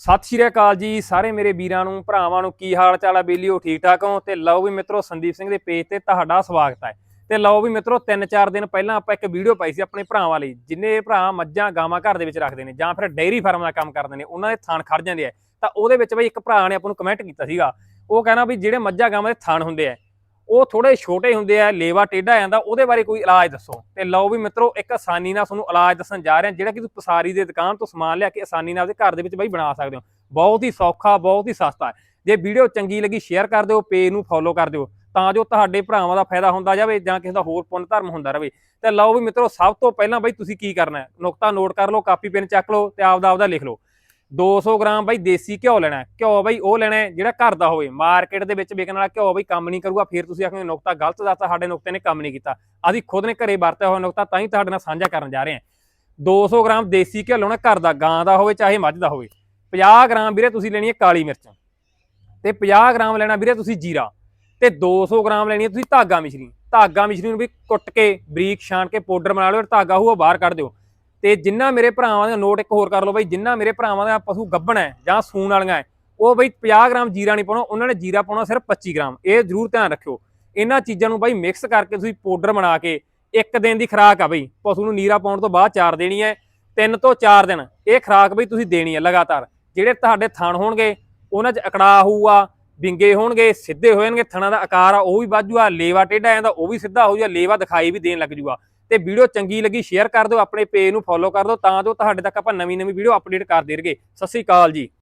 ਸਤਿ ਸ਼੍ਰੀ ਅਕਾਲ ਜੀ ਸਾਰੇ ਮੇਰੇ ਵੀਰਾਂ ਨੂੰ, ਭਰਾਵਾਂ ਨੂੰ, ਕੀ ਹਾਲ ਚਾਲ ਆ ਬੇਲੀਓ? ਠੀਕ ਠਾਕ ਹੋ? ਤੇ ਲਓ ਵੀ ਮਿੱਤਰੋ, ਸੰਦੀਪ ਸਿੰਘ ਦੇ ਪੇਜ ਤੇ ਤੁਹਾਡਾ ਸਵਾਗਤ ਹੈ। ਤੇ ਲਓ ਵੀ ਮਿੱਤਰੋ 3-4 ਦਿਨ ਪਹਿਲਾਂ ਆਪਾਂ ਇੱਕ ਵੀਡੀਓ ਪਾਈ ਸੀ ਆਪਣੇ ਭਰਾਵਾਂ ਲਈ, ਜਿੰਨੇ ਭਰਾ ਮੱਝਾਂ ਗਾਵਾਂ ਘਰ ਦੇ ਵਿੱਚ ਰੱਖਦੇ ਨੇ ਜਾਂ ਫਿਰ ਡੇਅਰੀ ਫਾਰਮ ਦਾ ਕੰਮ ਕਰਦੇ ਨੇ, ਉਹਨਾਂ ਦੇ ਥਣ ਖੜ ਜਾਂਦੇ ਆ। ਤਾਂ ਉਹਦੇ ਵਿੱਚ ਬਈ ਇੱਕ ਭਰਾ ਨੇ ਆਪਾਂ ਨੂੰ ਕਮੈਂਟ ਕੀਤਾ ਸੀਗਾ। ਉਹ ਕਹਿੰਦਾ ਵੀ ਜਿਹੜੇ ਮੱਝਾਂ ਗਾਵਾਂ ਦੇ ਥਣ ਹੁੰਦੇ ਆ ਉਹ ਥੋੜੇ ਛੋਟੇ ਹੁੰਦੇ ਆ, ਲੇਵਾ ਟੇਢਾ ਆ ਜਾਂਦਾ, ਉਹਦੇ ਬਾਰੇ ਕੋਈ ਇਲਾਜ ਦੱਸੋ। ਤੇ ਲਓ ਵੀ ਮਿੱਤਰੋ, ਇੱਕ ਆਸਾਨੀ ਨਾਲ ਤੁਹਾਨੂੰ ਇਲਾਜ ਦੱਸਣ ਜਾ ਰਹੇ ਹਾਂ ਜਿਹੜਾ ਕਿ ਤੁਸੀਂ ਪਸਾਰੀ ਦੇ ਦੁਕਾਨ ਤੋਂ ਸਮਾਨ ਲਿਆ ਕੇ ਆਸਾਨੀ ਨਾਲ ਆਪਦੇ ਘਰ ਦੇ ਵਿੱਚ ਬਈ ਬਣਾ ਸਕਦੇ ਹੋ। ਬਹੁਤ ਹੀ ਸੌਖਾ, ਬਹੁਤ ਹੀ ਸਸਤਾ ਹੈ। ਜੇ ਵੀਡੀਓ ਚੰਗੀ ਲੱਗੀ ਸ਼ੇਅਰ ਕਰ ਦਿਓ ਪੇਜ ਨੂੰ ਫੋਲੋ ਕਰ ਦਿਓ, ਤਾਂ ਜੋ ਤੁਹਾਡੇ ਭਰਾਵਾਂ ਦਾ ਫਾਇਦਾ ਹੁੰਦਾ ਜਾਵੇ ਜਾਂ ਕਿਸੇ ਦਾ ਹੋਰ ਪੁੰਨ ਧਰਮ ਹੁੰਦਾ ਰਹੇ ਤੇ ਲਓ ਵੀ ਮਿੱਤਰੋ, ਸਭ ਤੋਂ ਪਹਿਲਾਂ ਬਈ ਤੁਸੀਂ ਕੀ ਕਰਨਾ ਹੈ? ਨੁਕਤਾ ਨੋਟ ਕਰ ਲਓ ਕਾਪੀ ਪੈਨ ਚੱਕ ਲਓ ਤੇ ਆਪਦਾ ਆਪਦਾ ਲਿਖ ਲਓ। 200 ਗ੍ਰਾਮ ਬਾਈ ਦੇਸੀ ਘਿਓ ਲੈਣਾ ਘਿਓ ਬਾਈ ਉਹ ਲੈਣਾ ਜਿਹੜਾ ਘਰ ਦਾ ਹੋਵੇ। ਮਾਰਕੀਟ ਦੇ ਵਿੱਚ ਵਿਕਣ ਵਾਲਾ ਘਿਓ ਬਈ ਕੰਮ ਨਹੀਂ ਕਰੂਗਾ, ਫਿਰ ਤੁਸੀਂ ਆਖੋਗੇ ਨੁਕਤਾ ਗਲਤ ਦੱਸਤਾ, ਸਾਡੇ ਨੁਕਤੇ ਨੇ ਕੰਮ ਨਹੀਂ ਕੀਤਾ। ਅਸੀਂ ਖੁਦ ਨੇ ਘਰੇ ਵਰਤਿਆ ਹੋਇਆ ਨੁਕਤਾ, ਤਾਂ ਹੀ ਤੁਹਾਡੇ ਨਾਲ ਸਾਂਝਾ ਕਰਨ ਜਾ ਰਹੇ ਹਾਂ। 200 ਗ੍ਰਾਮ ਦੇਸੀ ਘਿਓ ਲਾਉਣਾ ਘਰ ਦਾ, ਗਾਂ ਦਾ ਹੋਵੇ ਚਾਹੇ ਮੱਝ ਦਾ ਹੋਵੇ। 50 ਗ੍ਰਾਮ ਵੀਰੇ ਤੁਸੀਂ ਲੈਣੀ ਹੈ ਕਾਲੀ ਮਿਰਚ। ਤੇ 50 ਗ੍ਰਾਮ ਲੈਣਾ ਵੀਰੇ ਤੁਸੀਂ ਜੀਰਾ। ਤੇ 200 ਗ੍ਰਾਮ ਲੈਣੀ ਹੈ ਤੁਸੀਂ ਧਾਗਾ ਮਿਸ਼ਰੀ। ਧਾਗਾ ਮਿਸ਼ਰੀ ਨੂੰ ਵੀ ਕੁੱਟ ਕੇ, ਬਰੀਕ ਛਾਣ ਕੇ, ਪਾਊਡਰ ਬਣਾ ਲਿਓ, ਧਾਗਾ ਹੋਊ ਬਾਹਰ ਕੱਢ ਦਿਓ। ਤੇ ਜਿੰਨਾ ਮੇਰੇ ਭਰਾਵਾਂ ਦਾ ਨੋਟ ਇੱਕ ਹੋਰ ਕਰ ਲਓ ਬਈ, ਜਿੰਨਾ ਮੇਰੇ ਭਰਾਵਾਂ ਦਾ ਪਸ਼ੂ ਗੱਭਣ ਹੈ ਜਾਂ ਸੂਣ ਵਾਲੀਆਂ ਹੈ, ਉਹ ਬਈ 50 ਗ੍ਰਾਮ ਜੀਰਾ ਨਹੀਂ ਪਾਉਣਾ, ਉਹਨਾਂ ਨੇ ਜੀਰਾ ਪਾਉਣਾ ਸਿਰਫ 25 ਗ੍ਰਾਮ। ਇਹ ਜ਼ਰੂਰ ਧਿਆਨ ਰੱਖਿਓ। ਇਹਨਾਂ ਚੀਜ਼ਾਂ ਨੂੰ ਬਈ ਮਿਕਸ ਕਰਕੇ ਤੁਸੀਂ ਪਾਊਡਰ ਬਣਾ ਕੇ ਇੱਕ ਦਿਨ ਦੀ ਖੁਰਾਕ ਆ ਬਈ, ਪਸ਼ੂ ਨੂੰ ਨੀਰਾ ਪਾਉਣ ਤੋਂ ਬਾਅਦ ਚਾਰ ਦੇਣੀ ਹੈ, ਤਿੰਨ ਤੋਂ ਚਾਰ ਦਿਨ। ਇਹ ਖੁਰਾਕ ਬਈ ਤੁਸੀਂ ਦੇਣੀ ਹੈ ਲਗਾਤਾਰ। ਜਿਹੜੇ ਤੁਹਾਡੇ ਥਣ ਹੋਣਗੇ, ਉਹਨਾਂ 'ਚ ਅਕੜਾ ਹੋਊਗਾ ਵਿੰਗੇ ਹੋਣਗੇ, ਸਿੱਧੇ ਹੋ ਜਾਣਗੇ, ਥਣਾ ਦਾ ਆਕਾਰ ਆ ਉਹ ਵੀ ਵੱਧ ਜੂਗਾ, ਲੇਵਾ ਟੇਢਾ ਜਾਂਦਾ, ਉਹ ਵੀ ਸਿੱਧਾ ਹੋ ਜੂਗਾ, ਲੇਵਾ ਦਿਖਾਈ ਵੀ ਦੇਣ ਲੱਗ ਜੂਗਾ। ਤੇ ਵੀਡੀਓ ਚੰਗੀ ਲੱਗੀ ਸ਼ੇਅਰ ਕਰ ਦਿਓ, ਆਪਣੇ ਪੇਜ ਨੂੰ ਫੋਲੋ ਕਰ ਦਿਓ, ਤਾਂ ਜੋ ਤੁਹਾਡੇ ਤੱਕ ਆਪਾਂ ਨਵੀਂ ਨਵੀਂ ਵੀਡੀਓ ਅਪਡੇਟ ਕਰਦੇ ਰਹੀਏ ਸਤਿ ਸ੍ਰੀ ਅਕਾਲ ਜੀ।